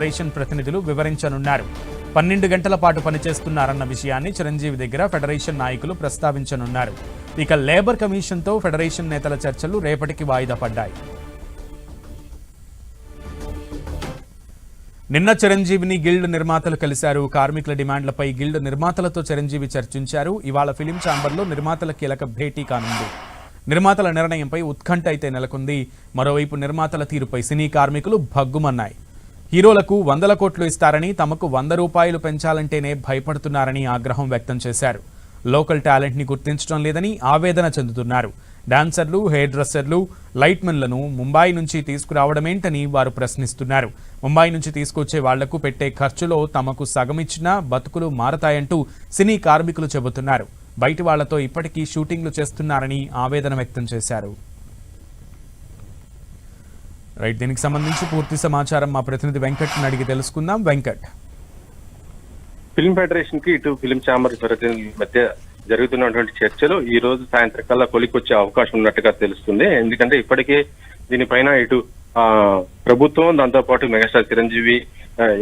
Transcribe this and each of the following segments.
Federation ప్రతినిధులు వివరించనున్నారు. పన్నెండు గంటల పాటు పనిచేస్తున్నారన్న విషయాన్ని చిరంజీవి దగ్గర ఫెడరేషన్ నాయకులు ప్రస్తావించనున్నారు. ఇక లేబర్ కమిషన్తో ఫెడరేషన్ నేతల చర్చలు రేపటికి వాయిదా పడ్డాయి. నిన్న చిరంజీవిని గిల్డ్ నిర్మాతలు కలిశారు. కార్మికుల డిమాండ్లపై గిల్డ్ నిర్మాతలతో చిరంజీవి చర్చించారు. ఇవాళ ఫిలిం ఛాంబర్లో నిర్మాతల కీలక భేటీ కానుంది. నిర్మాతల నిర్ణయంపై ఉత్కంఠ అయితే నెలకొంది. మరోవైపు నిర్మాతల తీరుపై సినీ కార్మికులు భగ్గుమన్నాయి. హీరోలకు వందల కోట్లు ఇస్తారని తమకు వంద రూపాయలు పెంచాలంటేనే భయపడుతున్నారని ఆగ్రహం వ్యక్తం చేశారు. లోకల్ టాలెంట్ని గుర్తించడం లేదని ఆవేదన చెందుతున్నారు. డాన్సర్లు హెయిర్ డ్రెస్సర్లు లైట్మెన్లను ముంబాయి నుంచి తీసుకురావడమేంటని వారు ప్రశ్నిస్తున్నారు. ముంబాయి నుంచి తీసుకొచ్చే వాళ్ళకు పెట్టే ఖర్చులో తమకు సగమిచ్చినా బతుకులు మారతాయంటూ సినీ కార్మికులు చెబుతున్నారు. బయటి వాళ్ళతో ఇప్పటికీ షూటింగ్లు చేస్తున్నారని ఆవేదన వ్యక్తం చేశారు. రైట్ దీనికి సంబంధించి పూర్తి సమాచారం మా ప్రతినిధి వెంకట్ని అడిగి తెలుసుకుందాం. వెంకట్. ఫిల్మ్ ఫెడరేషన్కి ఇటు ఫిల్మ్ ఛాంబర్ ప్రతినిధుల మధ్య జరుగుతున్నటువంటి చర్చలు ఈ రోజు సాయంత్రం కల్లా కొలికొచ్చే అవకాశం ఉన్నట్టుగా తెలుస్తుంది. ఎందుకంటే ఇప్పటికే దీనిపైన ఇటు ఆ ప్రభుత్వం దాంతో పాటు మెగాస్టార్ చిరంజీవి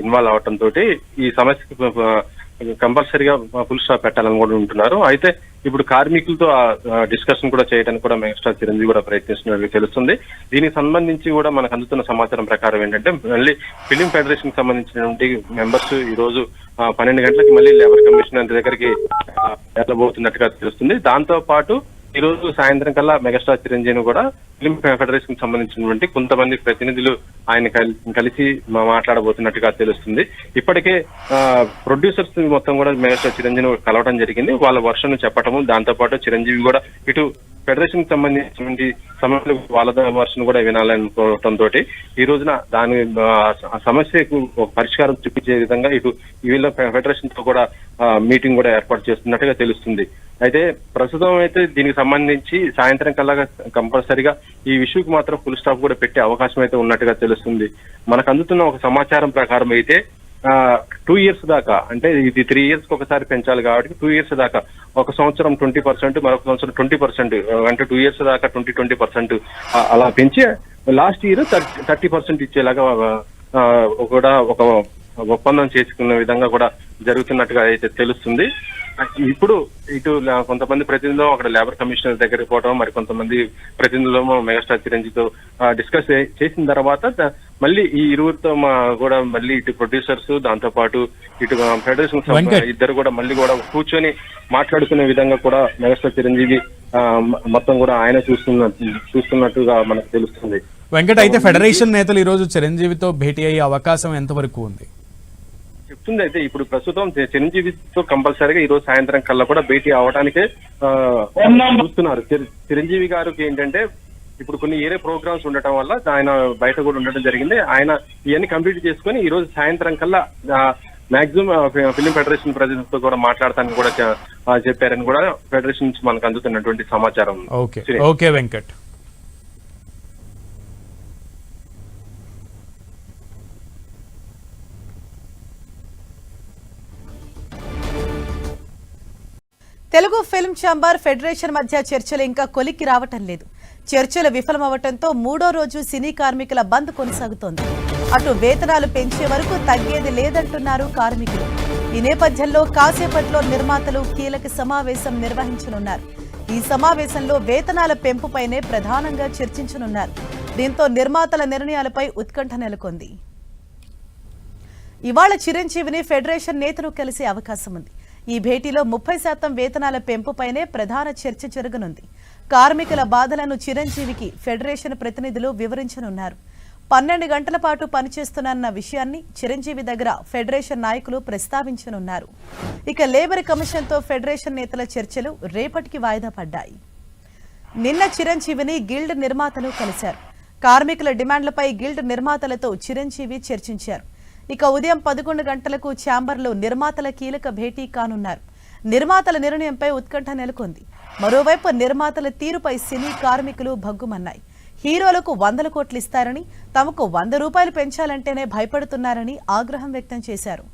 ఇన్వాల్వ్ అవటం తోటి ఈ సమస్యకు కంపల్సరీగా ఫుల్ స్టాప్ పెట్టాలని కూడా ఉంటున్నారు. అయితే ఇప్పుడు కార్మికులతో డిస్కషన్ కూడా చేయడానికి కూడా మెగాస్టార్ చిరంజీవి కూడా ప్రయత్నిస్తున్నట్లు తెలుస్తుంది. దీనికి సంబంధించి కూడా మనకు అందుతున్న సమాచారం ప్రకారం ఏంటంటే మళ్ళీ ఫిలిం ఫెడరేషన్కి సంబంధించినటువంటి మెంబర్స్ ఈ రోజు ఆ, పన్నెండు గంటలకి మళ్ళీ లేబర్ కమిషనర్ దగ్గరికి వెళ్ళబోతున్నట్టుగా తెలుస్తుంది. దాంతో పాటు ఈ రోజు సాయంత్రం కల్లా మెగాస్టార్ చిరంజీవిని కూడా ఫిలిం ఫెడరేషన్కి సంబంధించినటువంటి కొంతమంది ప్రతినిధులు ఆయన కలిసి మా- మాట్లాడబోతున్నట్టుగా తెలుస్తుంది. ఇప్పటికే ప్రొడ్యూసర్స్ మొత్తం కూడా మెగాస్టార్ చిరంజీవి కలవడం జరిగింది. వాళ్ళ వర్షం చెప్పటము దాంతో పాటు చిరంజీవి కూడా ఇటు ఫెడరేషన్కి సంబంధించినటువంటి సమస్యలు వాళ్ళ వర్షన్ కూడా వినాలనుకోవటం తోటి ఈ రోజున దాని ఆ, సమస్యకు పరిష్కారం చూపించే విధంగా ఇటు వీళ్ళ ఫెడరేషన్తో కూడా మీటింగ్ కూడా ఏర్పాటు చేస్తున్నట్టుగా తెలుస్తుంది. అయితే ప్రస్తుతం అయితే దీనికి సంబంధించి సాయంత్రం కల్లా కంపల్సరిగా ఈ ఇష్యూకి మాత్రం ఫుల్ స్టాప్ కూడా పెట్టే అవకాశం అయితే ఉన్నట్టుగా తెలుస్తుంది. మనకు అందుతున్న ఒక సమాచారం ప్రకారం అయితే టూ ఇయర్స్ దాకా అంటే ఇది త్రీ ఇయర్స్ ఒకసారి పెంచాలి కాబట్టి టూ ఇయర్స్ దాకా ఒక సంవత్సరం ట్వంటీ పర్సెంట్ మరొక సంవత్సరం ట్వంటీ పర్సెంట్ అంటే టూ ఇయర్స్ దాకా ట్వంటీ ట్వంటీ పర్సెంట్ అలా పెంచి లాస్ట్ ఇయర్ థర్టీ పర్సెంట్ ఇచ్చేలాగా కూడా ఒక ఒప్పందం చేసుకున్న విధంగా కూడా జరుగుతున్నట్టుగా అయితే తెలుస్తుంది. ఇప్పుడు ఇటు కొంతమంది ప్రతినిధులు అక్కడ లేబర్ కమిషనర్ దగ్గరికి పోవడం మరి కొంతమంది ప్రతినిధులు మెగాస్టార్ చిరంజీవితో డిస్కస్ చేసిన తర్వాత మళ్ళీ ఈ ఇరువురితో మా కూడా మళ్ళీ ఇటు ప్రొడ్యూసర్స్ దాంతో పాటు ఇటు ఫెడరేషన్. ఇద్దరు కూడా మళ్ళీ కూడా కూర్చొని మాట్లాడుకునే విధంగా కూడా మెగాస్టార్ చిరంజీవి మొత్తం కూడా ఆయన చూస్తున్న చూస్తున్నట్టుగా మనకు తెలుస్తుంది వెంకట్ అయితే ఫెడరేషన్ నేతలు ఈరోజు చిరంజీవితో భేటీ అయ్యే అవకాశం ఎంతవరకు ఉంది చెప్తుంది అయితే ఇప్పుడు ప్రస్తుతం చిరంజీవితో కంపల్సరీగా ఈ రోజు సాయంత్రం కల్లా కూడా భేటీ అవడానికే చూస్తున్నారు. చిర- చిరంజీవి గారికి ఏంటంటే ఇప్పుడు కొన్ని ఏరే ప్రోగ్రామ్స్ ఉండటం వల్ల ఆయన బయట కూడా ఉండడం జరిగింది. ఆయన ఇవన్నీ కంప్లీట్ చేసుకుని ఈ రోజు సాయంత్రం కల్లా మాక్సిమం ఫిలిం ఫెడరేషన్ ప్రజలతో కూడా మాట్లాడతానని కూడా చెప్పారని కూడా ఫెడరేషన్ నుంచి మనకు అందుతున్నటువంటి సమాచారం. Okay. Okay Venkat. Telugu film chamber federation మధ్య చర్చలు ఇంకా కొలిక్కి రావటం లేదు. చర్చలు విఫలమవటంతో మూడో రోజు సినీ కార్మికుల బంద్ కొనసాగుతోంది. అటు వేతనాలు పెంచే వరకు తగ్గేది లేదంటున్నారు కార్మికులు. ఈ నేపథ్యంలో కాసేపట్లో నిర్మాతలు కీలక సమావేశం నిర్వహించనున్నారు. ఈ సమావేశంలో వేతనాల పెంపుపైనే ప్రధానంగా చర్చించనున్నారు. దీంతో నిర్మాతల నిర్ణయాలపై ఉత్కంఠ నెలకొంది. ఇవాళ చిరంజీవిని ఫెడరేషన్ నేతలు కలిసే అవకాశం ఉంది ఈ భేటీలో ముప్పై శాతం వేతనాల పెంపుపైనే ప్రధాన చర్చ జరగనుంది. కార్మికుల బాధలను చిరంజీవికి ఫెడరేషన్ ప్రతినిధులు వివరించనున్నారు. పన్నెండు గంటల పాటు పనిచేస్తున్న విషయాన్ని చిరంజీవి దగ్గర ఫెడరేషన్ నాయకులు ప్రస్తావించనున్నారు. ఇక లేబర్ కమిషన్తో ఫెడరేషన్ నేతల చర్చలు రేపటికి వాయిదా పడ్డాయి. నిన్న చిరంజీవిని గిల్డ్ నిర్మాతలు కలిశారు. కార్మికుల డిమాండ్లపై గిల్డ్ నిర్మాతలతో చిరంజీవి చర్చించారు. ఇక ఉదయం పదకొండు గంటలకు ఛాంబర్లో నిర్మాతల కీలక భేటీ కానున్నారు. నిర్మాతల నిర్ణయంపై ఉత్కంఠ నెలకొంది. మరోవైపు నిర్మాతల తీరుపై సినీ కార్మికులు భగ్గుమన్నాయి. హీరోలకు వందల కోట్లు ఇస్తారని తమకు వంద రూపాయలు పెంచాలంటేనే భయపడుతున్నారని ఆగ్రహం వ్యక్తం చేశారు.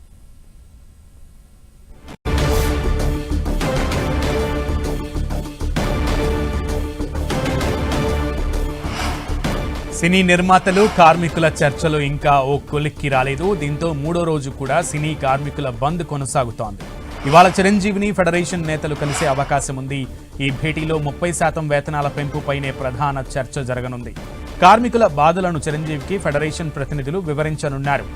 సినీ నిర్మాతలు కార్మికుల చర్చలు ఇంకా ఓ కొలిక్కి రాలేదు. దీంతో మూడో రోజు కూడా సినీ కార్మికుల బంద్ కొనసాగుతోంది. ఇవాళ చిరంజీవిని ఫెడరేషన్ నేతలు కలిసే అవకాశం ఉంది. ఈ భేటీలో ముప్పై శాతం వేతనాల పెంపుపైనే ప్రధాన చర్చ జరగనుంది. కార్మికుల బాధలను చిరంజీవికి ఫెడరేషన్ ప్రతినిధులు వివరించనున్నారు.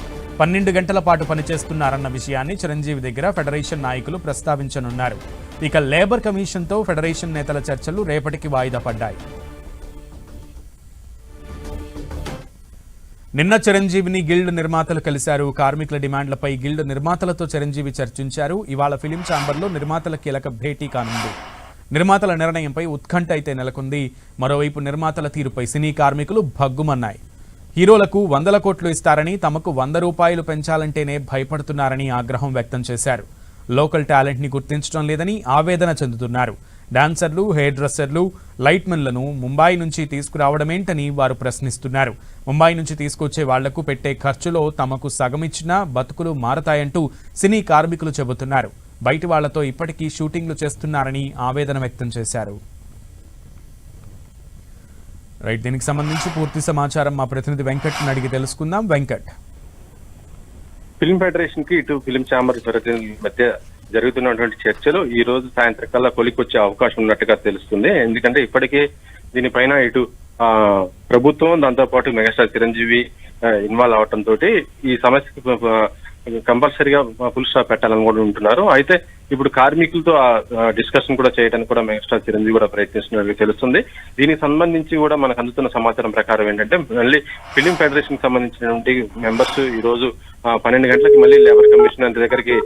పన్నెండు గంటల పాటు పనిచేస్తున్నారన్న విషయాన్ని చిరంజీవి దగ్గర ఫెడరేషన్ నాయకులు ప్రస్తావించనున్నారు. ఇక లేబర్ కమిషన్తో ఫెడరేషన్ నేతల చర్చలు రేపటికి వాయిదా పడ్డాయి. నిన్న చిరంజీవిని గిల్డ్ నిర్మాతలు కలిశారు. కార్మికుల డిమాండ్లపై గిల్డ్ నిర్మాతలతో చిరంజీవి చర్చించారు. ఇవాళ ఫిలిం ఛాంబర్లో నిర్మాతల కీలక భేటీ కానుంది. నిర్మాతల నిర్ణయంపై ఉత్కంఠ అయితే నెలకొంది. మరోవైపు నిర్మాతల తీరుపై సినీ కార్మికులు భగ్గుమన్నాయి. హీరోలకు వందల కోట్లు ఇస్తారని తమకు వంద రూపాయలు పెంచాలంటేనే భయపడుతున్నారని ఆగ్రహం వ్యక్తం చేశారు. లోకల్ టాలెంట్ని గుర్తించడం లేదని ఆవేదన చెందుతున్నారు. డాన్సర్లు హెయిర్ డ్రెస్సర్లు లైట్మెన్లను ముంబై నుంచి తీసుకురావడమేంటని వారు ప్రశ్నిస్తున్నారు. ముంబై నుంచి తీసుకొచ్చే వాళ్ళకు పెట్టే ఖర్చులో తమకు సగమిచ్చినా బతుకులు మారతాయంటూ సినీ కార్మికులు చెబుతున్నారు. బయటి వాళ్ళతో ఇప్పటికీ షూటింగ్లు చేస్తున్నారని ఆవేదన వ్యక్తం చేశారు. రైట్ దీనికి సంబంధించి పూర్తి సమాచారం మా ప్రతినిధి వెంకట్ అడిగి తెలుసుకుందాం. వెంకట్. ఫిల్మ్ ఫెడరేషన్కి ఇటు ఫిల్మ్ ఛాంబర్ ప్రతినిధుల మధ్య జరుగుతున్నటువంటి చర్చలు ఈ రోజు సాయంత్రం కొలికొచ్చే అవకాశం ఉన్నట్టుగా తెలుస్తుంది. ఎందుకంటే ఇప్పటికే దీనిపైన ఇటు ఆ ప్రభుత్వం దాంతో పాటు మెగాస్టార్ చిరంజీవి ఇన్వాల్వ్ అవటం తోటి ఈ సమస్యకి కంపల్సరీగా ఫుల్ స్టాప్ పెట్టాలని కూడా ఉంటున్నారు. అయితే ఇప్పుడు కార్మికులతో డిస్కషన్ కూడా చేయడానికి కూడా మెగాస్టార్ చిరంజీవి కూడా ప్రయత్నిస్తున్నట్లు తెలుస్తుంది. దీనికి సంబంధించి కూడా మనకు అందుతున్న సమాచారం ప్రకారం ఏంటంటే మళ్ళీ ఫిలిం ఫెడరేషన్కి సంబంధించినటువంటి మెంబర్స్ ఈ రోజు పన్నెండు గంటలకి మళ్ళీ లేబర్ కమిషనర్ దగ్గరికి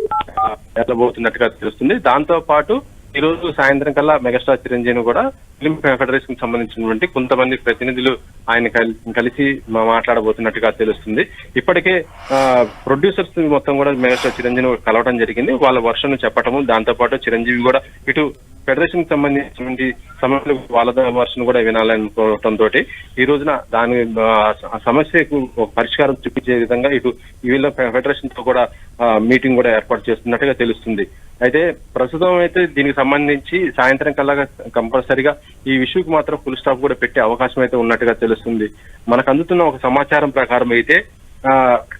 వెళ్ళబోతున్నట్టుగా తెలుస్తుంది. దాంతో పాటు ఈ రోజు సాయంత్రం కల్లా మెగాస్టార్ చిరంజీవిని కూడా ఫిలిం ఫెడరేషన్కి సంబంధించినటువంటి కొంతమంది ప్రతినిధులు ఆయన కలిసి మాట్లాడబోతున్నట్టుగా తెలుస్తుంది. ఇప్పటికే ప్రొడ్యూసర్స్ మొత్తం కూడా మెగాస్టార్ చిరంజీవి కలవడం జరిగింది. వాళ్ళ వర్షం చెప్పటము దాంతో పాటు చిరంజీవి కూడా ఇటు ఫెడరేషన్కి సంబంధించినటువంటి సమస్యలు వాళ్ళ వర్షను కూడా వినాలనుకోవటం తోటి ఈ రోజున దాని సమస్యకు పరిష్కారం చూపించే విధంగా ఇటు వీళ్ళ ఫెడరేషన్తో కూడా మీటింగ్ కూడా ఏర్పాటు చేస్తున్నట్టుగా తెలుస్తుంది. అయితే ప్రస్తుతం అయితే దీనికి సంబంధించి సాయంత్రం కల్లా కంపల్సరిగా ఈ ఇష్యూకి మాత్రం ఫుల్ స్టాప్ కూడా పెట్టే అవకాశం అయితే ఉన్నట్టుగా తెలుస్తుంది. మనకు అందుతున్న ఒక సమాచారం ప్రకారం అయితే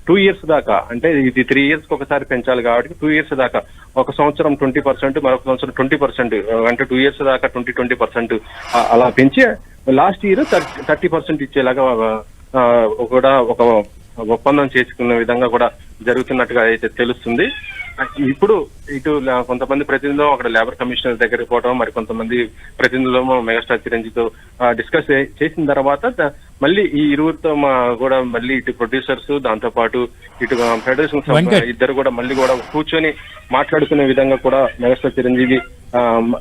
టూ ఇయర్స్ దాకా అంటే ఇది త్రీ ఇయర్స్కి ఒకసారి పెంచాలి కాబట్టి టూ ఇయర్స్ దాకా ఒక సంవత్సరం ట్వంటీ పర్సెంట్ మరొక సంవత్సరం ట్వంటీ పర్సెంట్ అంటే టూ ఇయర్స్ దాకా ట్వంటీ ట్వంటీ పర్సెంట్ అలా పెంచి లాస్ట్ ఇయర్ థర్టీ పర్సెంట్ ఇచ్చేలాగా కూడా ఒక ఒప్పందం చేసుకున్న విధంగా కూడా జరుగుతున్నట్టుగా అయితే తెలుస్తుంది. ఇప్పుడు ఇటు కొంతమంది ప్రతినిధులు అక్కడ లేబర్ కమిషనర్ దగ్గరికి పోవడం మరి కొంతమంది ప్రతినిధులు మెగాస్టార్ చిరంజీవితో డిస్కస్ చేసిన తర్వాత మళ్ళీ ఈ ఇరువురితో మా కూడా మళ్ళీ ఇటు ప్రొడ్యూసర్స్ దాంతో పాటు ఇటు ఫెడరేషన్. ఇద్దరు కూడా మళ్ళీ కూడా కూర్చొని మాట్లాడుకునే విధంగా కూడా మెగాస్టార్ చిరంజీవి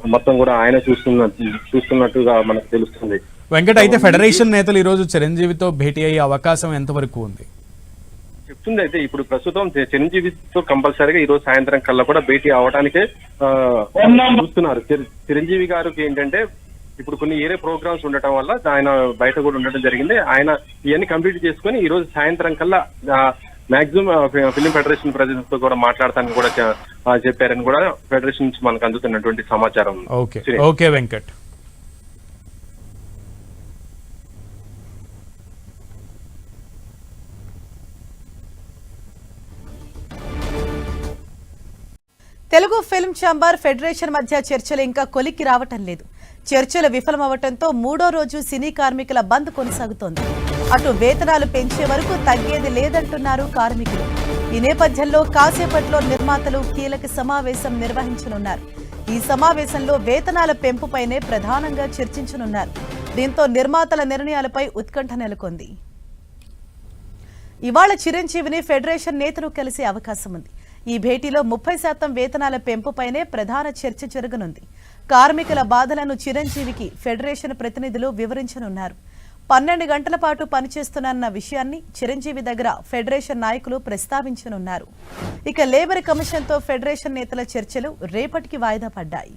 మొత్తం కూడా ఆయన చూస్తున్న చూస్తున్నట్టుగా మనకు తెలుస్తుంది వెంకట్ అయితే ఫెడరేషన్ నేతలు ఈ రోజు చిరంజీవితో భేటీ అయ్యే అవకాశం ఎంతవరకు ఉంది చెప్తుంది అయితే ఇప్పుడు ప్రస్తుతం చిరంజీవితో కంపల్సరీగా ఈ రోజు సాయంత్రం కల్లా కూడా భేటీ అవడానికే చూస్తున్నారు. చిర- చిరంజీవి గారికి ఏంటంటే ఇప్పుడు కొన్ని ఏరే ప్రోగ్రామ్స్ ఉండటం వల్ల ఆయన బయట కూడా ఉండటం జరిగింది. ఆయన ఇవన్నీ కంప్లీట్ చేసుకొని ఈ రోజు సాయంత్రం కల్లా మాక్సిమం ఫిలిం ఫెడరేషన్ ప్రతినిధులతో కూడా మాట్లాడతానని కూడా చెప్పారని కూడా ఫెడరేషన్ నుంచి మనకు అందుతున్నటువంటి సమాచారం. Okay. Okay Venkat. Telugu film chamber federation మధ్య చర్చలు ఇంకా కొలిక్కి రావటం లేదు. చర్చలు విఫలమవటంతో మూడో రోజు సినీ కార్మికుల బంద్ కొనసాగుతోంది. అటు వేతనాలు పెంచే వరకు తగ్గేది లేదంటున్నారు కార్మికులు. ఈ నేపథ్యంలో కాసేపట్లో నిర్మాతలు కీలక సమావేశం నిర్వహించనున్నారు. ఈ సమావేశంలో వేతనాల పెంపుపైనే ప్రధానంగా చర్చించనున్నారు. దీంతో నిర్మాతల నిర్ణయాలపై ఉత్కంఠ నెలకొంది. ఇవాళ చిరంజీవిని ఫెడరేషన్ నేతలు కలిసే అవకాశం ఉంది ఈ భేటీలో ముప్పై శాతం వేతనాల పెంపుపైనే ప్రధాన చర్చ జరగనుంది. కార్మికుల బాధలను చిరంజీవికి ఫెడరేషన్ ప్రతినిధులు వివరించనున్నారు. పన్నెండు గంటల పాటు పనిచేస్తున్నన్న విషయాన్ని చిరంజీవి దగ్గర ఫెడరేషన్ నాయకులు ప్రస్తావించనున్నారు. ఇక లేబర్ కమిషన్తో ఫెడరేషన్ నేతల చర్చలు రేపటికి వాయిదా పడ్డాయి.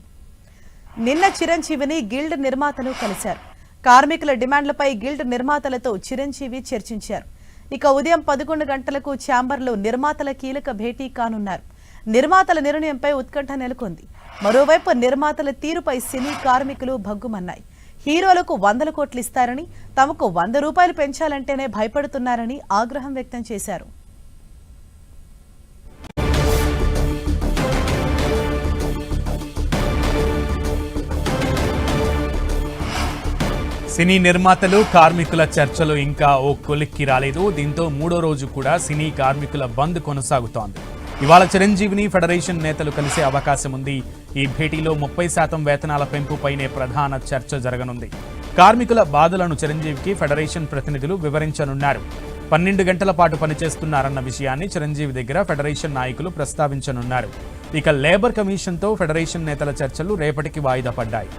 నిన్న చిరంజీవిని గిల్డ్ నిర్మాతలు కలిశారు. కార్మికుల డిమాండ్లపై గిల్డ్ నిర్మాతలతో చిరంజీవి చర్చించారు. ఇక ఉదయం పదకొండు గంటలకు ఛాంబర్లో నిర్మాతల కీలక భేటీ కానున్నారు. నిర్మాతల నిర్ణయంపై ఉత్కంఠ నెలకొంది. మరోవైపు నిర్మాతల తీరుపై సినీ కార్మికులు భగ్గుమన్నాయి. హీరోలకు వందల కోట్లు ఇస్తారని తమకు వంద రూపాయలు పెంచాలంటేనే భయపడుతున్నారని ఆగ్రహం వ్యక్తం చేశారు. సినీ నిర్మాతలు కార్మికుల చర్చలు ఇంకా ఓ కొలిక్కి రాలేదు. దీంతో మూడో రోజు కూడా సినీ కార్మికుల బంద్ కొనసాగుతోంది. ఇవాళ చిరంజీవిని ఫెడరేషన్ నేతలు కలిసే అవకాశం ఉంది. ఈ భేటీలో ముప్పై శాతం వేతనాల పెంపుపైనే ప్రధాన చర్చ జరగనుంది. కార్మికుల బాధలను చిరంజీవికి ఫెడరేషన్ ప్రతినిధులు వివరించనున్నారు. పన్నెండు గంటల పాటు పనిచేస్తున్నారన్న విషయాన్ని చిరంజీవి దగ్గర ఫెడరేషన్ నాయకులు ప్రస్తావించనున్నారు. ఇక లేబర్ కమిషన్తో ఫెడరేషన్ నేతల చర్చలు రేపటికి వాయిదా పడ్డాయి.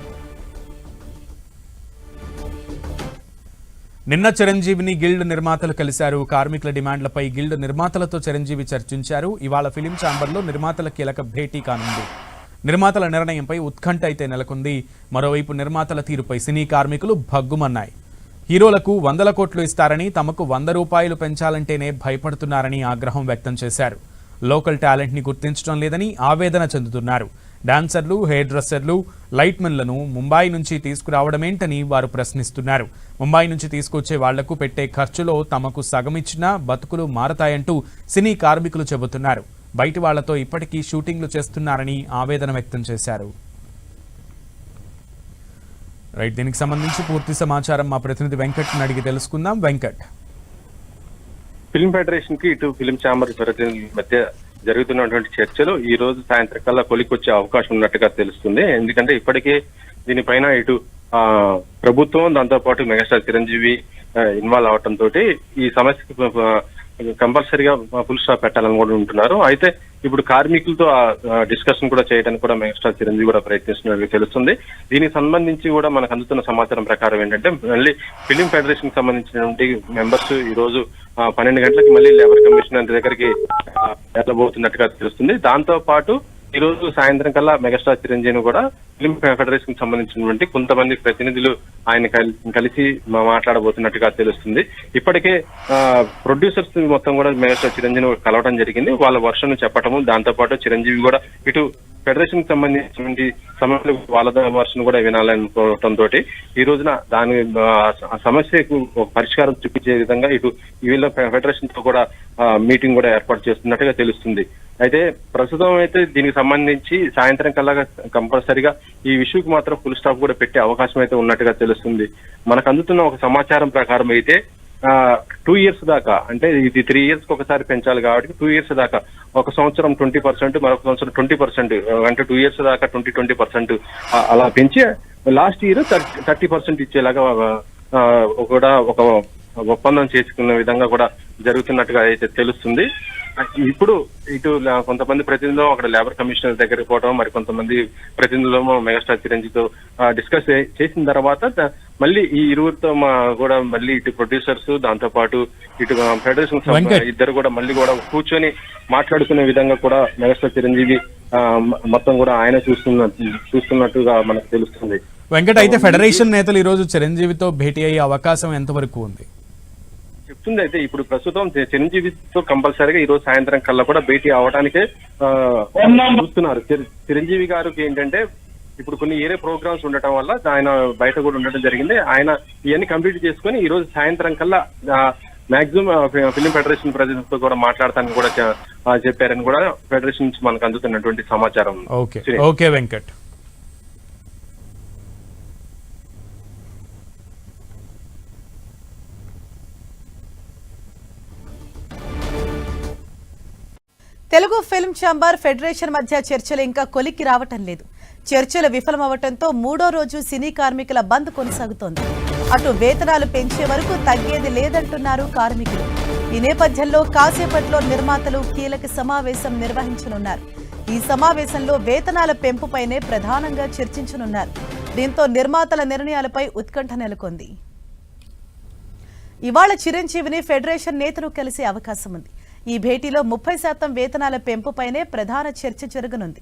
నిన్న చిరంజీవిని గిల్డ్ నిర్మాతలు కలిశారు. కార్మికుల డిమాండ్లపై గిల్డ్ నిర్మాతలతో చిరంజీవి చర్చించారు. ఇవాళ ఫిలిం ఛాంబర్లో నిర్మాతల కీలక భేటీ కానుంది. నిర్మాతల నిర్ణయంపై ఉత్కంఠ అయితే నెలకొంది. మరోవైపు నిర్మాతల తీరుపై సినీ కార్మికులు భగ్గుమన్నాయి. హీరోలకు వందల కోట్లు ఇస్తారని తమకు వంద రూపాయలు పెంచాలంటేనే భయపడుతున్నారని ఆగ్రహం వ్యక్తం చేశారు. లోకల్ టాలెంట్ని గుర్తించడం లేదని ఆవేదన చెందుతున్నారు. డాన్సర్లు హెయిర్ డ్రెస్సర్లు లైట్మెన్లను ముంబై నుంచి తీసుకురావడమేంటని వారు ప్రశ్నిస్తున్నారు. ముంబై నుంచి తీసుకొచ్చే వాళ్ళకు పెట్టే ఖర్చులో తమకు సగమిచ్చినా బతుకులు మారతాయంటూ సినీ కార్మికులు చెబుతున్నారు. బయటి వాళ్ళతో ఇప్పటికీ షూటింగ్లు చేస్తున్నారని ఆవేదన వ్యక్తం చేశారు. రైట్ దీనికి సంబంధించి పూర్తి సమాచారం మా ప్రతినిధి వెంకట్ అడిగి తెలుసుకుందాం. వెంకట్. ఫిల్మ్ ఫెడరేషన్కి ఇటు ఫిల్మ్ ఛాంబర్ ప్రతినిధుల మధ్య జరుగుతున్నటువంటి చర్చలు ఈ రోజు సాయంత్రం కల్లా కొలికొచ్చే అవకాశం ఉన్నట్టుగా తెలుస్తుంది. ఎందుకంటే ఇప్పటికే దీనిపైన ఇటు ఆ ప్రభుత్వం దాంతో పాటు మెగాస్టార్ చిరంజీవి ఇన్వాల్వ్ అవటం తోటి ఈ సమస్యకు కంపల్సరీగా ఫుల్ స్టాప్ పెట్టాలని కూడా ఉంటున్నారు. అయితే ఇప్పుడు కార్మికులతో డిస్కషన్ కూడా చేయడానికి కూడా మెగాస్టార్ చిరంజీవి కూడా ప్రయత్నిస్తున్నట్టు తెలుస్తుంది. దీనికి సంబంధించి కూడా మనకు అందుతున్న సమాచారం ప్రకారం ఏంటంటే మళ్ళీ ఫిలిం ఫెడరేషన్కి సంబంధించినటువంటి మెంబర్స్ ఈ రోజు పన్నెండు గంటలకి మళ్ళీ లేబర్ కమిషనర్ దగ్గరికి వెళ్ళబోతున్నట్టుగా తెలుస్తుంది. దాంతో పాటు ఈ రోజు సాయంత్రం కల్లా మెగాస్టార్ చిరంజీవి కూడా ఫిల్మ్ ఫెడరేషన్కి సంబంధించినటువంటి కొంతమంది ప్రతినిధులు ఆయన కలిసి మాట్లాడబోతున్నట్టుగా తెలుస్తుంది. ఇప్పటికే ప్రొడ్యూసర్స్ మొత్తం కూడా మెగాస్టార్ చిరంజీవి కలవడం జరిగింది. వాళ్ళ వర్షం చెప్పటము దాంతో పాటు చిరంజీవి కూడా ఇటు ఫెడరేషన్కి సంబంధించినటువంటి సమస్యలు వాళ్ళ వర్షం కూడా వినాలనుకోవటం తోటి ఈ రోజున దాని సమస్యకు పరిష్కారం చూపించే విధంగా ఇటు వీళ్ళ ఫెడరేషన్తో కూడా మీటింగ్ కూడా ఏర్పాటు చేస్తున్నట్టుగా తెలుస్తుంది. అయితే ప్రస్తుతం అయితే దీనికి సంబంధించి సాయంత్రం కల్లా కంపల్సరిగా ఈ ఇష్యూకి మాత్రం ఫుల్ స్టాప్ కూడా పెట్టే అవకాశం అయితే ఉన్నట్టుగా తెలుస్తుంది. మనకు అందుతున్న ఒక సమాచారం ప్రకారం అయితే టూ ఇయర్స్ దాకా అంటే ఇది త్రీ ఇయర్స్ ఒకసారి పెంచాలి కాబట్టి టూ ఇయర్స్ దాకా ఒక సంవత్సరం ట్వంటీ పర్సెంట్ మరొక సంవత్సరం ట్వంటీ పర్సెంట్ అంటే టూ ఇయర్స్ దాకా ట్వంటీ ట్వంటీ పర్సెంట్ అలా పెంచి లాస్ట్ ఇయర్ థర్టీ పర్సెంట్ ఇచ్చేలాగా కూడా ఒక ఒప్పందం చేసుకున్న విధంగా కూడా జరుగుతున్నట్టుగా అయితే తెలుస్తుంది. ఇప్పుడు ఇటు కొంతమంది ప్రతినిధులు అక్కడ లేబర్ కమిషనర్ దగ్గరికి పోవడం మరి కొంతమంది ప్రతినిధులు మెగాస్టార్ చిరంజీవితో డిస్కస్ చేసిన తర్వాత మళ్ళీ ఈ ఇరువురితో మా కూడా మళ్ళీ ఇటు ప్రొడ్యూసర్స్ దాంతో పాటు ఇటు ఫెడరేషన్. ఇద్దరు కూడా మళ్ళీ కూడా కూర్చొని మాట్లాడుకునే విధంగా కూడా మెగాస్టార్ చిరంజీవి మొత్తం కూడా ఆయన చూస్తున్న చూస్తున్నట్టుగా మనకు తెలుస్తుంది వెంకట్ అయితే ఫెడరేషన్ నేతలు ఈరోజు చిరంజీవితో భేటీ అయ్యే అవకాశం ఎంతవరకు ఉంది చెప్తుంది. అయితే ఇప్పుడు ప్రస్తుతం చిరంజీవితో కంపల్సరీగా ఈ రోజు సాయంత్రం కల్లా కూడా భేటీ అవడానికే చూస్తున్నారు. చిర- చిరంజీవి గారికి ఏంటంటే ఇప్పుడు కొన్ని ఏరే ప్రోగ్రామ్స్ ఉండటం వల్ల ఆయన బయట కూడా ఉండటం జరిగింది. ఆయన ఇవన్నీ కంప్లీట్ చేసుకుని ఈ రోజు సాయంత్రం కల్లా మాక్సిమం ఫిలిం ఫెడరేషన్ ప్రజలతో కూడా మాట్లాడతానని కూడా చెప్పారని కూడా ఫెడరేషన్ నుంచి మనకు అందుతున్నటువంటి సమాచారం. Okay. Okay Venkat. Telugu film chamber federation మధ్య చర్చలు ఇంకా కొలిక్కి రావటం లేదు. చర్చలు విఫలమవటంతో మూడో రోజు సినీ కార్మికుల బంద్ కొనసాగుతోంది. అటు వేతనాలు పెంచే వరకు తగ్గేది లేదంటున్నారు కార్మికులు. ఈ నేపథ్యంలో కాసేపట్లో నిర్మాతలు కీలక సమావేశం నిర్వహించనున్నారు. ఈ సమావేశంలో వేతనాల పెంపుపైనే ప్రధానంగా చర్చించనున్నారు. దీంతో నిర్మాతల నిర్ణయాలపై ఉత్కంఠ నెలకొంది. ఇవాళ చిరంజీవిని ఫెడరేషన్ నేతలు కలిసే అవకాశం ఉంది ఈ భేటీలో ముప్పై శాతం వేతనాల పెంపుపైనే ప్రధాన చర్చ జరగనుంది.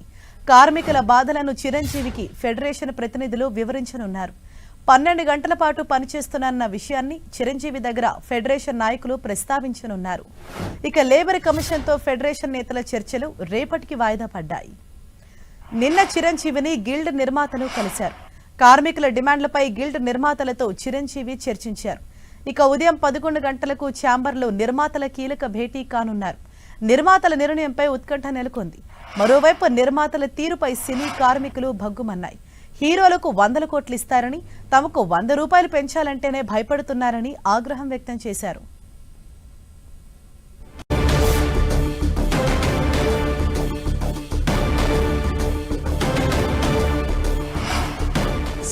కార్మికుల బాధలను చిరంజీవికి ఫెడరేషన్ ప్రతినిధులు వివరించనున్నారు. పన్నెండు గంటల పాటు పనిచేస్తున్న విషయాన్ని చిరంజీవి దగ్గర ఫెడరేషన్ నాయకులు ప్రస్తావించనున్నారు. ఇక లేబర్ కమిషన్తో ఫెడరేషన్ నేతల చర్చలు రేపటికి వాయిదా పడ్డాయి. నిన్న చిరంజీవిని గిల్డ్ నిర్మాతలు కలిశారు. కార్మికుల డిమాండ్లపై గిల్డ్ నిర్మాతలతో చిరంజీవి చర్చించారు. ఇక ఉదయం పదకొండు గంటలకు ఛాంబర్లో నిర్మాతల కీలక భేటీ కానున్నారు. నిర్మాతల నిర్ణయంపై ఉత్కంఠ నెలకొంది. మరోవైపు నిర్మాతల తీరుపై సినీ కార్మికులు భగ్గుమన్నాయి. హీరోలకు వందల కోట్లు ఇస్తారని తమకు వంద రూపాయలు పెంచాలంటేనే భయపడుతున్నారని ఆగ్రహం వ్యక్తం చేశారు.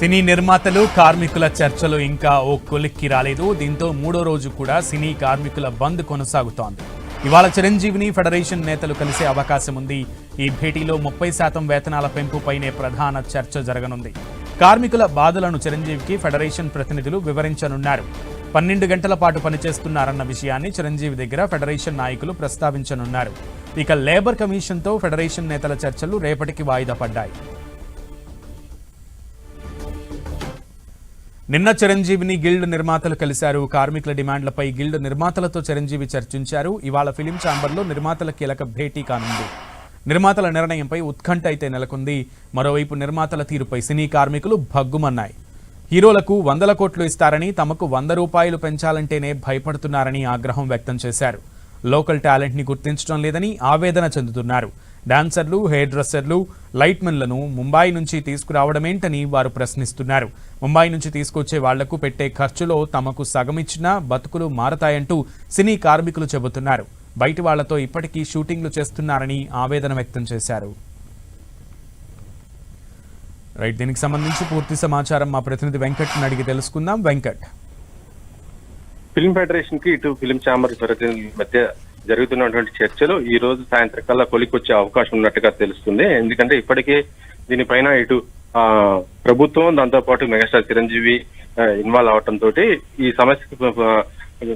సినీ నిర్మాతలు కార్మికుల చర్చలు ఇంకా ఓ కొలిక్కి రాలేదు. దీంతో మూడో రోజు కూడా సినీ కార్మికుల బంద్ కొనసాగుతోంది. ఇవాళ చిరంజీవిని ఫెడరేషన్ నేతలు కలిసే అవకాశం ఉంది. ఈ భేటీలో ముప్పై శాతం వేతనాల పెంపుపైనే ప్రధాన చర్చ జరగనుంది. కార్మికుల బాధలను చిరంజీవికి ఫెడరేషన్ ప్రతినిధులు వివరించనున్నారు. పన్నెండు గంటల పాటు పనిచేస్తున్నారన్న విషయాన్ని చిరంజీవి దగ్గర ఫెడరేషన్ నాయకులు ప్రస్తావించనున్నారు. ఇక లేబర్ కమిషన్తో ఫెడరేషన్ నేతల చర్చలు రేపటికి వాయిదా పడ్డాయి. నిన్న చిరంజీవిని గిల్డ్ నిర్మాతలు కలిశారు. కార్మికుల డిమాండ్లపై గిల్డ్ నిర్మాతలతో చిరంజీవి చర్చించారు. ఇవాళ ఫిలిం ఛాంబర్లో నిర్మాతల కీలక భేటీ కానుంది. నిర్మాతల నిర్ణయంపై ఉత్కంఠ అయితే నెలకొంది. మరోవైపు నిర్మాతల తీరుపై సినీ కార్మికులు భగ్గుమన్నాయి. హీరోలకు వందల కోట్లు ఇస్తారని తమకు వంద రూపాయలు పెంచాలంటేనే భయపడుతున్నారని ఆగ్రహం వ్యక్తం చేశారు. లోకల్ టాలెంట్ని గుర్తించడం లేదని ఆవేదన చెందుతున్నారు. డాన్సర్లు హెయిర్ డ్రెస్సర్లు లైట్మెన్లను ముంబై నుంచి తీసుకురావడమేంటని వారు ప్రశ్నిస్తున్నారు. ముంబై నుంచి తీసుకొచ్చే వాళ్ళకు పెట్టే ఖర్చులో తమకు సగమిచ్చినా బతుకులు మారతాయంటూ సినీ కార్మికులు చెబుతున్నారు. బయటి వాళ్ళతో ఇప్పటికీ షూటింగ్లు చేస్తున్నారని ఆవేదన వ్యక్తం చేశారు. రైట్ దీనికి సంబంధించి పూర్తి సమాచారం మా ప్రతినిధి వెంకట్ అడిగి తెలుసుకుందాం. వెంకట్. ఫిల్మ్ ఫెడరేషన్కి ఇటు ఫిల్మ్ ఛాంబర్ ప్రతినిధుల మధ్య జరుగుతున్నటువంటి చర్చలు ఈ రోజు సాయంత్రం కల్లా కొలికొచ్చే అవకాశం ఉన్నట్టుగా తెలుస్తుంది. ఎందుకంటే ఇప్పటికే దీనిపైన ఇటు ఆ ప్రభుత్వం దాంతో పాటు మెగాస్టార్ చిరంజీవి ఇన్వాల్వ్ అవటం తోటి ఈ సమస్యకు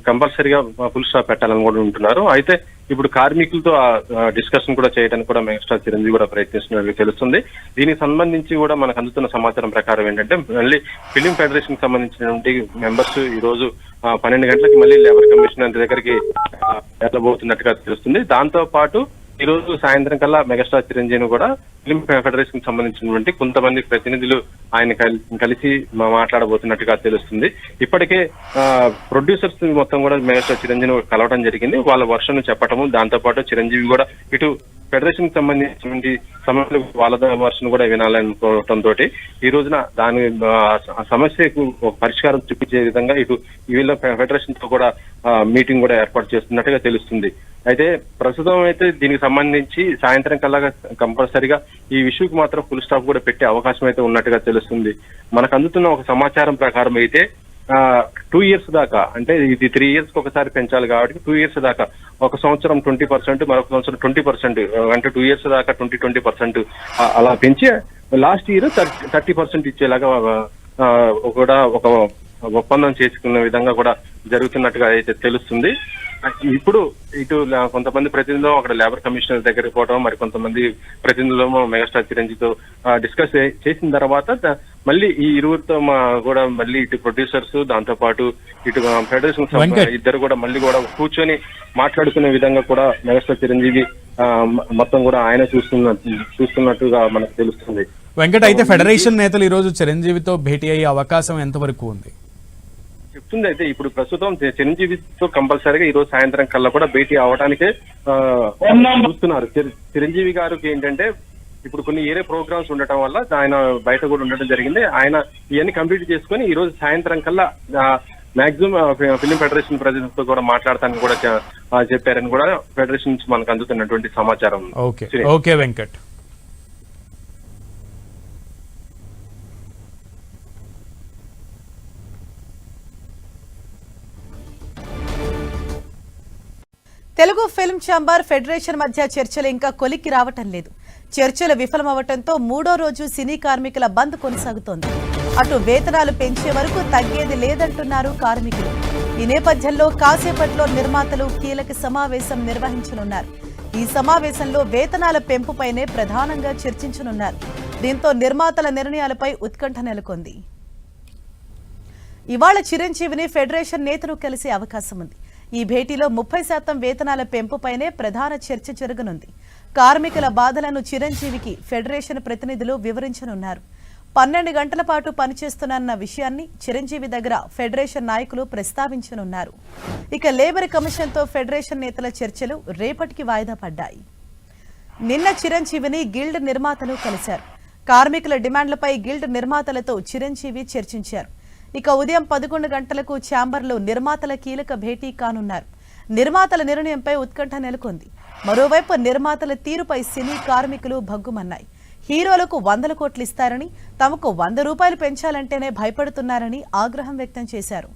కంపల్సరీగా ఫుల్ స్టాప్ పెట్టాలని కూడా ఉంటున్నారు. అయితే ఇప్పుడు కార్మికులతో డిస్కషన్ కూడా చేయడానికి కూడా మెగాస్టార్ చిరంజీవి కూడా ప్రయత్నిస్తున్నట్లు తెలుస్తుంది. దీనికి సంబంధించి కూడా మనకు అందుతున్న సమాచారం ప్రకారం ఏంటంటే మళ్ళీ ఫిలిం ఫెడరేషన్కి సంబంధించినటువంటి మెంబర్స్ ఈ రోజు పన్నెండు గంటలకి మళ్ళీ లేబర్ కమిషనర్ దగ్గరికి వెళ్ళబోతున్నట్టుగా తెలుస్తుంది. దాంతో పాటు ఈ రోజు సాయంత్రం కల్లా మెగాస్టార్ చిరంజీవి కూడా ఫిలిం ఫెడరేషన్కి సంబంధించినటువంటి కొంతమంది ప్రతినిధులు ఆయన కలిసి మాట్లాడబోతున్నట్టుగా తెలుస్తుంది. ఇప్పటికే ప్రొడ్యూసర్స్ మొత్తం కూడా మెగాస్టార్ చిరంజీవి కలవడం జరిగింది. వాళ్ళ వర్షం చెప్పటము దాంతో పాటు చిరంజీవి కూడా ఇటు ఫెడరేషన్కి సంబంధించినటువంటి సమస్యలు వాళ్ళ వర్షం కూడా వినాలనుకోవటం తోటి ఈ రోజున దాని ఆ సమస్యకు పరిష్కారం చూపించే విధంగా ఇటు వీళ్ళ ఫెడరేషన్తో కూడా మీటింగ్ కూడా ఏర్పాటు చేస్తున్నట్టుగా తెలుస్తుంది. అయితే ప్రస్తుతం అయితే దీనికి సంబంధించి సాయంత్రం కల్లా కంపల్సరిగా ఈ ఇష్యూకి మాత్రం ఫుల్ స్టాప్ కూడా పెట్టే అవకాశం అయితే ఉన్నట్టుగా తెలుస్తుంది. మనకు అందుతున్న ఒక సమాచారం ప్రకారం అయితే టూ ఇయర్స్ దాకా. అంటే ఇది త్రీ ఇయర్స్ ఒకసారి పెంచాలి కాబట్టి టూ ఇయర్స్ దాకా. ఒక సంవత్సరం ట్వంటీ పర్సెంట్ మరొక సంవత్సరం ట్వంటీ పర్సెంట్ అంటే టూ ఇయర్స్ దాకా ట్వంటీ ట్వంటీ పర్సెంట్ అలా పెంచి లాస్ట్ ఇయర్ థర్టీ పర్సెంట్ ఇచ్చేలాగా కూడా ఒక ఒప్పందం చేసుకున్న విధంగా కూడా జరుగుతున్నట్టుగా అయితే తెలుస్తుంది. ఇప్పుడు ఇటు కొంతమంది ప్రతినిధులు అక్కడ లేబర్ కమిషనర్ దగ్గరికి పోవడం మరి కొంతమంది ప్రతినిధులు మెగాస్టార్ చిరంజీవితో డిస్కస్ చేసిన తర్వాత మళ్ళీ ఈ ఇరువురితో మా కూడా మళ్ళీ ఇటు ప్రొడ్యూసర్స్ దాంతో పాటు ఇటు ఫెడరేషన్. ఇద్దరు కూడా మళ్ళీ కూడా కూర్చొని మాట్లాడుకునే విధంగా కూడా మెగాస్టార్ చిరంజీవి మొత్తం కూడా ఆయన చూస్తున్న చూస్తున్నట్టుగా మనకు తెలుస్తుంది వెంకట్ అయితే ఫెడరేషన్ నేతలు ఈ రోజు చిరంజీవితో భేటీ అయ్యే అవకాశం ఎంతవరకు ఉంది చెప్తుంది అయితే ఇప్పుడు ప్రస్తుతం చిరంజీవితో కంపల్సరీగా ఈ రోజు సాయంత్రం కల్లా కూడా భేటీ అవడానికే చూస్తున్నారు. చిర- చిరంజీవి గారికి ఏంటంటే ఇప్పుడు కొన్ని ఏరే ప్రోగ్రామ్స్ ఉండటం వల్ల ఆయన బయట కూడా ఉండటం జరిగింది. ఆయన ఇవన్నీ కంప్లీట్ చేసుకొని ఈ రోజు సాయంత్రం కల్లా మాక్సిమం ఫిలిం ఫెడరేషన్ ప్రెసిడెంట్తో కూడా మాట్లాడతానని కూడా చెప్పారని కూడా ఫెడరేషన్ నుంచి మనకు అందుతున్నటువంటి సమాచారం. Okay. Okay Venkat. Telugu chamber federation మధ్య చర్చలు ఇంకా కొలిక్కి రావటం లేదు. చర్చలు విఫలమవటంతో మూడో రోజు సినీ కార్మికుల బంద్ కొనసాగుతోంది. అటు వేతనాలు పెంచే వరకు తగ్గేది లేదంటున్నారు కార్మికులు. ఈ నేపథ్యంలో కాసేపట్లో నిర్మాతలు కీలక సమావేశం నిర్వహించనున్నారు. ఈ సమావేశంలో వేతనాల పెంపుపైనే ప్రధానంగా చర్చించనున్నారు. దీంతో నిర్మాతల నిర్ణయాలపై ఉత్కంఠ నెలకొంది. ఇవాళ చిరంజీవిని ఫెడరేషన్ నేతలు కలిసే అవకాశం ఉంది ఈ భేటీలో ముప్పై శాతం వేతనాల పెంపుపైనే ప్రధాన చర్చ జరగనుంది. కార్మికుల బాధలను చిరంజీవికి ఫెడరేషన్ ప్రతినిధులు వివరించనున్నారు. పన్నెండు గంటల పాటు పనిచేస్తున్న విషయాన్ని చిరంజీవి దగ్గర ఫెడరేషన్ నాయకులు ప్రస్తావించనున్నారు. ఇక లేబర్ కమిషన్తో ఫెడరేషన్ నేతల చర్చలు రేపటికి వాయిదా పడ్డాయి. నిన్న చిరంజీవిని గిల్డ్ నిర్మాతలు కలిశారు. కార్మికుల డిమాండ్లపై గిల్డ్ నిర్మాతలతో చిరంజీవి చర్చించారు. ఇక ఉదయం పదకొండు గంటలకు ఛాంబర్లో నిర్మాతల కీలక భేటీ కానున్నారు. నిర్మాతల నిర్ణయంపై ఉత్కంఠ నెలకొంది. మరోవైపు నిర్మాతల తీరుపై సినీ కార్మికులు భగ్గుమన్నాయి. హీరోలకు వందల కోట్లు ఇస్తారని తమకు వంద రూపాయలు పెంచాలంటేనే భయపడుతున్నారని ఆగ్రహం వ్యక్తం చేశారు.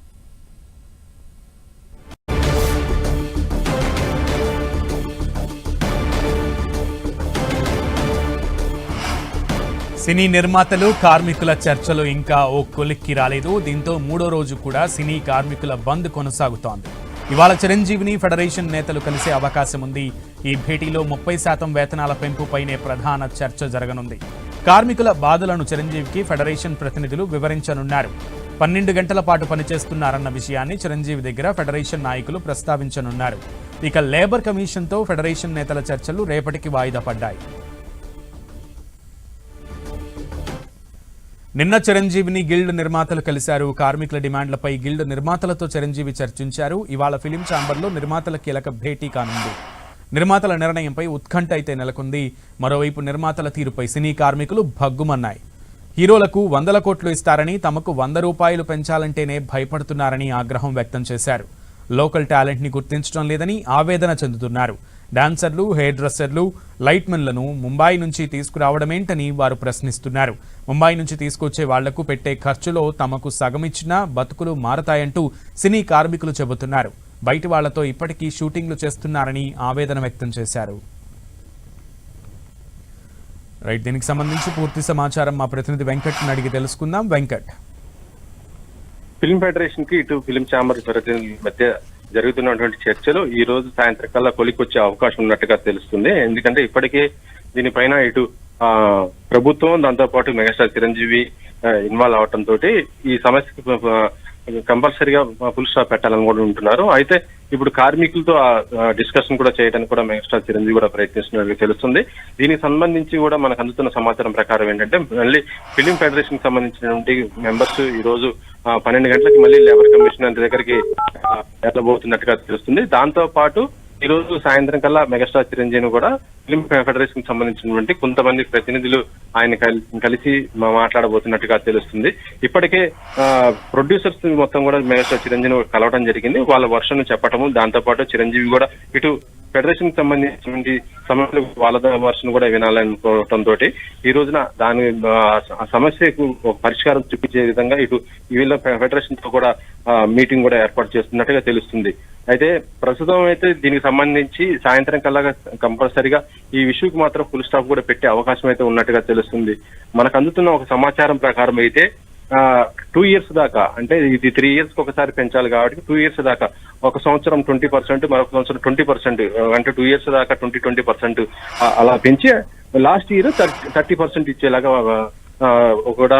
సినీ నిర్మాతలు కార్మికుల చర్చలు ఇంకా ఓ కొలిక్కి రాలేదు. దీంతో మూడో రోజు కూడా సినీ కార్మికుల బంద్ కొనసాగుతోంది. ఇవాళ చిరంజీవిని ఫెడరేషన్ నేతలు కలిసే అవకాశం ఉంది. ఈ భేటీలో ముప్పై శాతం వేతనాల పెంపుపైనే ప్రధాన చర్చ జరగనుంది. కార్మికుల బాధలను చిరంజీవికి ఫెడరేషన్ ప్రతినిధులు వివరించనున్నారు. పన్నెండు గంటల పాటు పనిచేస్తున్నారన్న విషయాన్ని చిరంజీవి దగ్గర ఫెడరేషన్ నాయకులు ప్రస్తావించనున్నారు. ఇక లేబర్ కమిషన్తో ఫెడరేషన్ నేతల చర్చలు రేపటికి వాయిదా పడ్డాయి. నిన్న చిరంజీవిని గిల్డ్ నిర్మాతలు కలిశారు. కార్మికుల డిమాండ్లపై గిల్డ్ నిర్మాతలతో చిరంజీవి చర్చించారు. ఇవాళ ఫిలిం ఛాంబర్లో నిర్మాతల కీలక భేటీ కానుంది. నిర్మాతల నిర్ణయంపై ఉత్కంఠ అయితే నెలకొంది. మరోవైపు నిర్మాతల తీరుపై సినీ కార్మికులు భగ్గుమన్నాయి. హీరోలకు వందల కోట్లు ఇస్తారని తమకు వంద రూపాయలు పెంచాలంటేనే భయపడుతున్నారని ఆగ్రహం వ్యక్తం చేశారు. లోకల్ టాలెంట్ని గుర్తించడం లేదని ఆవేదన చెందుతున్నారు. డాన్సర్లు హెయిర్ డ్రెస్సర్లు లైట్మెన్లను ముంబై నుంచి తీసుకురావడమేంటని వారు ప్రశ్నిస్తున్నారు. ముంబై నుంచి తీసుకొచ్చే వాళ్ళకు పెట్టే ఖర్చులో తమకు సగమిచ్చినా బతుకులు మారతాయంటూ సినీ కార్మికులు చెబుతున్నారు. బయటి వాళ్ళతో ఇప్పటికీ షూటింగ్లు చేస్తున్నారని ఆవేదన వ్యక్తం చేశారు. రైట్ దీనికి సంబంధించి పూర్తి సమాచారం మా ప్రతినిధి వెంకట్ అడిగి తెలుసుకుందాం. వెంకట్. ఫిల్మ్ ఫెడరేషన్కి ఇటు ఫిల్మ్ ఛాంబర్ ప్రతినిధుల మధ్య జరుగుతున్నటువంటి చర్చలు ఈ రోజు సాయంత్రం కొలికొచ్చే అవకాశం ఉన్నట్టుగా తెలుస్తుంది. ఎందుకంటే ఇప్పటికే దీనిపైన ఇటు ఆ ప్రభుత్వం దాంతో పాటు మెగాస్టార్ చిరంజీవి ఇన్వాల్వ్ అవటం తోటి ఈ సమస్యకి కంపల్సరీగా ఫుల్ స్టాప్ పెట్టాలని కూడా ఉంటున్నారు. అయితే ఇప్పుడు కార్మికులతో డిస్కషన్ కూడా చేయడానికి కూడా మెగాస్టార్ చిరంజీవి కూడా ప్రయత్నిస్తున్నట్టు తెలుస్తుంది. దీనికి సంబంధించి కూడా మనకు అందుతున్న సమాచారం ప్రకారం ఏంటంటే మళ్ళీ ఫిలిం ఫెడరేషన్కి సంబంధించినటువంటి మెంబర్స్ ఈ రోజు పన్నెండు గంటలకి మళ్ళీ లేబర్ కమిషనర్ దగ్గరికి వెళ్ళబోతున్నట్టుగా తెలుస్తుంది. దాంతో పాటు ఈ రోజు సాయంత్రం కల్లా మెగాస్టార్ చిరంజీవిని కూడా ఫిలిం ఫెడరేషన్కి సంబంధించినటువంటి కొంతమంది ప్రతినిధులు ఆయన కలిసి మాట్లాడబోతున్నట్టుగా తెలుస్తుంది. ఇప్పటికే ప్రొడ్యూసర్స్ మొత్తం కూడా మెగాస్టార్ చిరంజీవి కలవడం జరిగింది. వాళ్ళ వర్షం చెప్పటము దాంతో పాటు చిరంజీవి కూడా ఇటు ఫెడరేషన్కి సంబంధించినటువంటి సమస్యలు వాళ్ళ వర్షను కూడా వినాలనుకోవటం తోటి ఈ రోజున దాని సమస్యకు పరిష్కారం చూపించే విధంగా ఇటు వీళ్ళ ఫెడరేషన్తో కూడా మీటింగ్ కూడా ఏర్పాటు చేస్తున్నట్టుగా తెలుస్తుంది. అయితే ప్రస్తుతం అయితే దీనికి సంబంధించి సాయంత్రం కల్లా కంపల్సరిగా ఈ ఇష్యూకి మాత్రం ఫుల్ స్టాప్ కూడా పెట్టే అవకాశం అయితే ఉన్నట్టుగా తెలుస్తుంది. మనకు అందుతున్న ఒక సమాచారం ప్రకారం అయితే టూ ఇయర్స్ దాకా అంటే ఇది త్రీ ఇయర్స్ ఒకసారి పెంచాలి కాబట్టి టూ ఇయర్స్ దాకా ఒక సంవత్సరం ట్వంటీ పర్సెంట్ మరొక సంవత్సరం ట్వంటీ పర్సెంట్ అంటే టూ ఇయర్స్ దాకా ట్వంటీ ట్వంటీ పర్సెంట్ అలా పెంచి లాస్ట్ ఇయర్ థర్టీ పర్సెంట్ ఇచ్చేలాగా కూడా